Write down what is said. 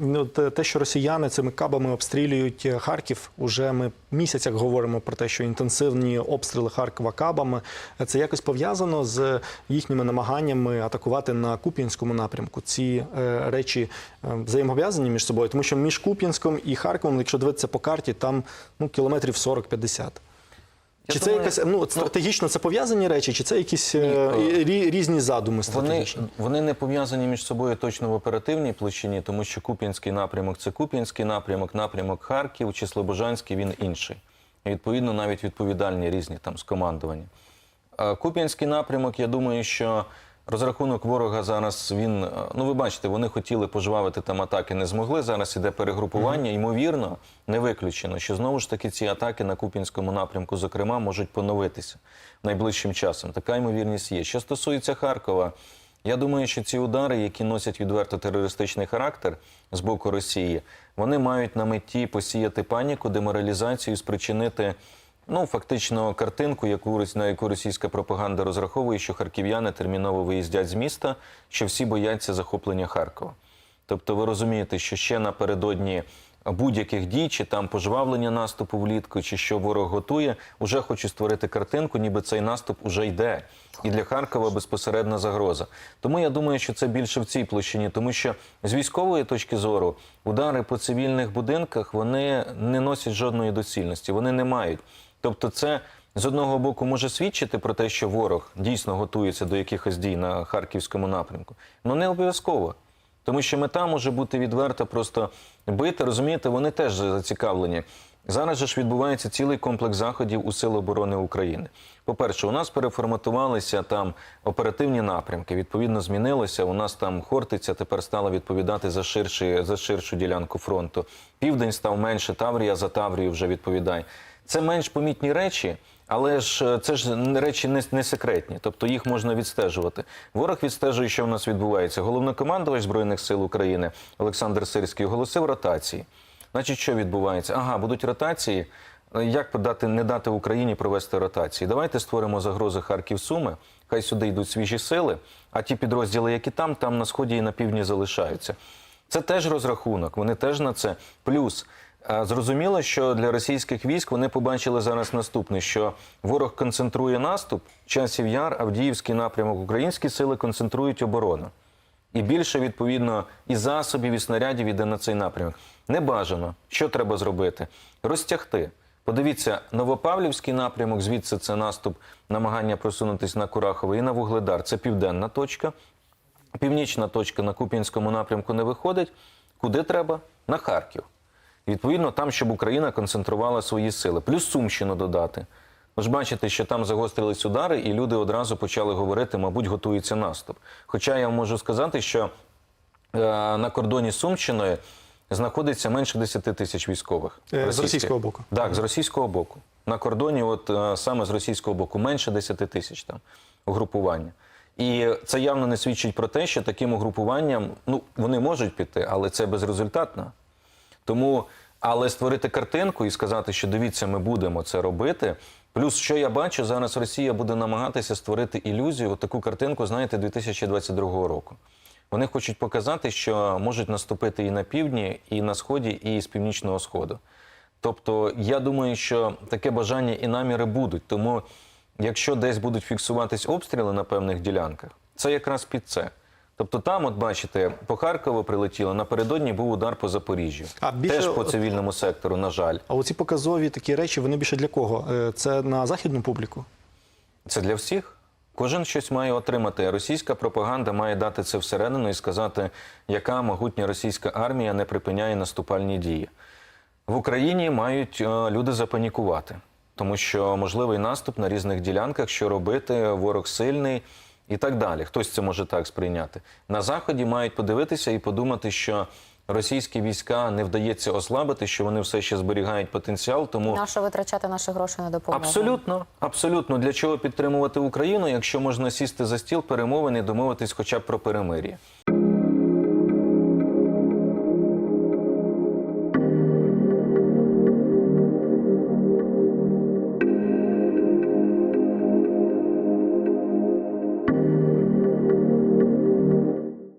Ну, те, те, що росіяни цими кабами обстрілюють е, Харків, уже ми місяць як говоримо про те, що інтенсивні обстріли Харкова кабами, е, це якось пов'язано з їхніми намаганнями атакувати на Куп'янському напрямку. Ці е, речі е, взаємов'язані між собою, тому що між Куп'янськом і Харковом, якщо дивитися по карті, там ну, кілометрів 40-50. Я Чи це думаю, якась ну от стратегічно це пов'язані речі, чи це якісь е, е, різні задуми Вони, стратегічні? вони не пов'язані між собою точно в оперативній площині, тому що Куп'янський напрямок це Куп'янський напрямок, напрямок Харків чи Слобожанський він інший. І відповідно навіть відповідальні різні там з командування. Куп'янський напрямок, я думаю, що розрахунок ворога зараз він. е, Ну, ви бачите, вони хотіли пожвавити там атаки, не змогли. Зараз іде перегрупування. Ймовірно, не виключено, що знову ж таки ці атаки на Куп'янському напрямку, зокрема, можуть поновитися найближчим часом. Така ймовірність є. Що стосується Харкова, я думаю, що ці удари, які носять відверто терористичний характер з боку Росії, вони мають на меті посіяти паніку, деморалізацію, спричинити. Ну, фактично, картинку, яку на яку російська пропаганда розраховує, що харків'яни терміново виїздять з міста, що всі бояться захоплення Харкова. Тобто, ви розумієте, що ще напередодні будь-яких дій, чи там пожвавлення наступу влітку, чи що ворог готує, вже хочуть створити картинку, ніби цей наступ уже йде. І для Харкова безпосередна загроза. Тому я думаю, що це більше в цій площині, тому що з військової точки зору удари по цивільних будинках вони не носять жодної доцільності, вони не мають. Тобто, це з одного боку може свідчити про те, що ворог дійсно готується до якихось дій на харківському напрямку, але не обов'язково. Тому що мета може бути відверта, просто бити. Розумієте, вони теж зацікавлені. Зараз же ж відбувається цілий комплекс заходів у Сил оборони України. По-перше, у нас переформатувалися там оперативні напрямки. Відповідно, змінилося. У нас там Хортиця тепер стала відповідати за ширші, за ширшу ділянку фронту. Південь став менше, Таврія за Таврію вже відповідає. Це менш помітні речі, але ж е, це ж речі не, не секретні, тобто їх можна відстежувати. Ворог відстежує, що в нас відбувається. Головнокомандувач Збройних сил України Олександр Сирський оголосив ротації. Значить, що відбувається? Ага, будуть ротації. Е, Як подати, не дати Україні провести ротації? Давайте створимо загрози Харків-Суми. Хай сюди йдуть свіжі сили, а ті підрозділи, які там, там на сході і на півдні залишаються. Це теж розрахунок. Вони теж на це. Плюс зрозуміло, що для російських військ вони побачили зараз наступне: що ворог концентрує наступ, часів яр, Авдіївський напрямок, українські сили концентрують оборону. І більше, відповідно, і засобів, і снарядів іде на цей напрямок. Не бажано. Що треба зробити? Розтягти. Подивіться, Новопавлівський напрямок, звідси це наступ, намагання просунутись на Курахове і на Вугледар. Це південна точка. Північна точка на Куп'янському напрямку не виходить. Куди треба? На Харків. Відповідно, там, щоб Україна концентрувала свої сили. Плюс Сумщину додати. Ви ж бачите, що там загострились удари, і люди одразу почали говорити, мабуть, готується наступ. Хоча я можу сказати, що е, на кордоні Сумщиною знаходиться менше 10 тисяч військових. Е, з російського боку. Так, з російського боку. На кордоні, от е, саме з російського боку, менше 10 тисяч там угрупування. І це явно не свідчить про те, що таким угрупуванням ну вони можуть піти, але це безрезультатно. Тому, але створити картинку і сказати, що дивіться, ми будемо це робити. Плюс, що я бачу, зараз Росія буде намагатися створити ілюзію, от таку картинку, знаєте, 2022 року. Вони хочуть показати, що можуть наступити і на півдні, і на сході, і з північного сходу. Тобто, я думаю, що таке бажання і наміри будуть. Тому, якщо десь будуть фіксуватись обстріли на певних ділянках, це якраз під це. Тобто, там, от бачите, по Харкову прилетіло, напередодні був удар по Запоріжжю. А більше Теж по цивільному сектору, на жаль. А оці показові такі речі, вони більше для кого? Е, Це на західну публіку? Це для всіх. Кожен щось має отримати. Російська пропаганда має дати це всередину і сказати, яка могутня російська армія не припиняє наступальні дії. В Україні мають е, люди запанікувати, тому що можливий наступ на різних ділянках, що робити, ворог сильний і так далі. Хтось це може так сприйняти. На заході мають подивитися і подумати, що російські війська не вдається ослабити, що вони все ще зберігають потенціал, тому Нащо витрачати наші гроші на допомогу? Абсолютно, абсолютно. Для чого підтримувати Україну, якщо можна сісти за стіл перемовин і домовитись хоча б про перемир'я?